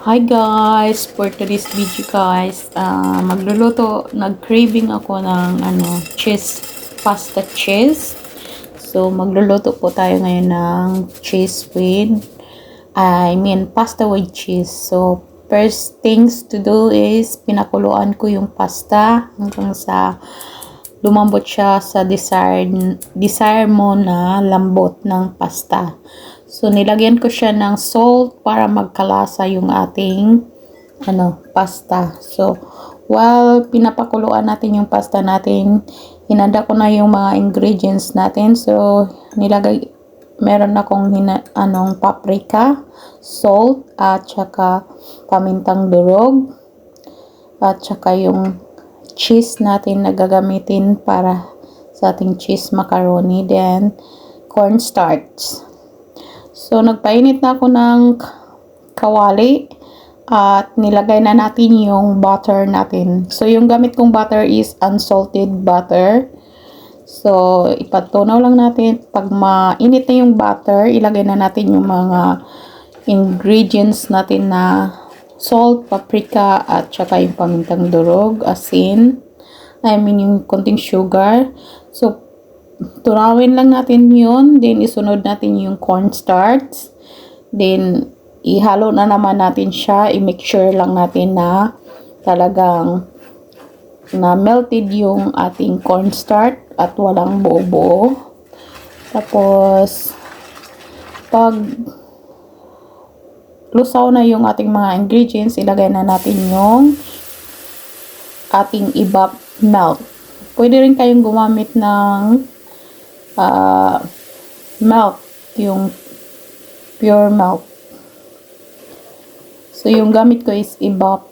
Hi guys! For today's video guys, ah, magluluto, nag-craving ako ng ano, cheese, pasta cheese. So, magluluto po tayo ngayon ng cheese with, I mean, pasta with cheese. So, first things to do is, pinakuluan ko yung pasta hanggang sa lumambot siya sa desired, desire mo na lambot ng pasta. So, nilagyan ko siya ng salt para magkalasa yung ating ano, pasta. So, while pinapakuluan natin yung pasta natin, hinanda ko na yung mga ingredients natin. So, nilagay, meron akong hina, anong paprika, salt, at saka pamintang durog, at saka yung cheese natin na gagamitin para sa ating cheese macaroni, then cornstarch. So, nagpainit na ako ng kawali at nilagay na natin yung butter natin. So, yung gamit kong butter is unsalted butter. So, ipatunaw lang natin. Pag mainit na yung butter, ilagay na natin yung mga ingredients natin na salt, paprika, at saka yung pamintang durog, asin. I mean, yung konting sugar. So, tunawin lang natin yun. Then, isunod natin yung cornstarch. Then, ihalo na naman natin siya. I-make sure lang natin na talagang na melted yung ating cornstarch at walang buo-buo. Tapos, pag lusaw na yung ating mga ingredients, ilagay na natin yung ating ibap milk. Pwede rin kayong gumamit ng uh, milk, yung pure milk. So, yung gamit ko is ibap.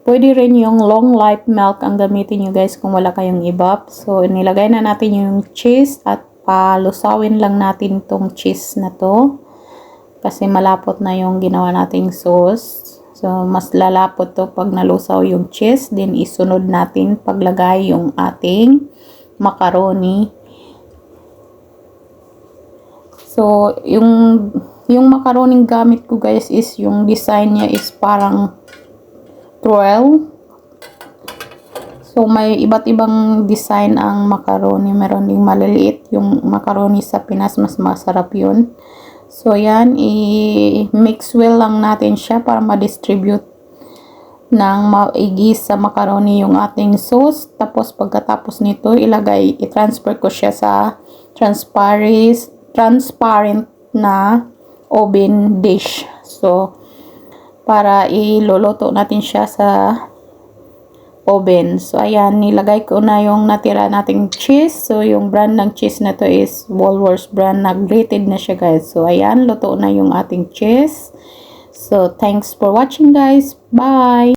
Pwede rin yung long life milk ang gamitin nyo guys kung wala kayong ibap. So, nilagay na natin yung cheese at palusawin lang natin tong cheese na to. Kasi malapot na yung ginawa nating sauce. So, mas lalapot to pag nalusaw yung cheese. Then, isunod natin paglagay yung ating macaroni. So, yung yung macaroni gamit ko guys is yung design niya is parang twirl. So, may iba't ibang design ang macaroni. Meron ding maliliit yung macaroni sa Pinas. Mas masarap yun. So, yan. I-mix well lang natin siya para ma-distribute ng maigi sa macaroni yung ating sauce. Tapos, pagkatapos nito, ilagay, i-transfer ko siya sa transparent, transparent na oven dish. So, para iluluto natin siya sa oven. So, ayan, nilagay ko na yung natira nating cheese. So, yung brand ng cheese na to is Woolworths brand na grated na siya guys. So, ayan, luto na yung ating cheese. So, thanks for watching guys. Bye!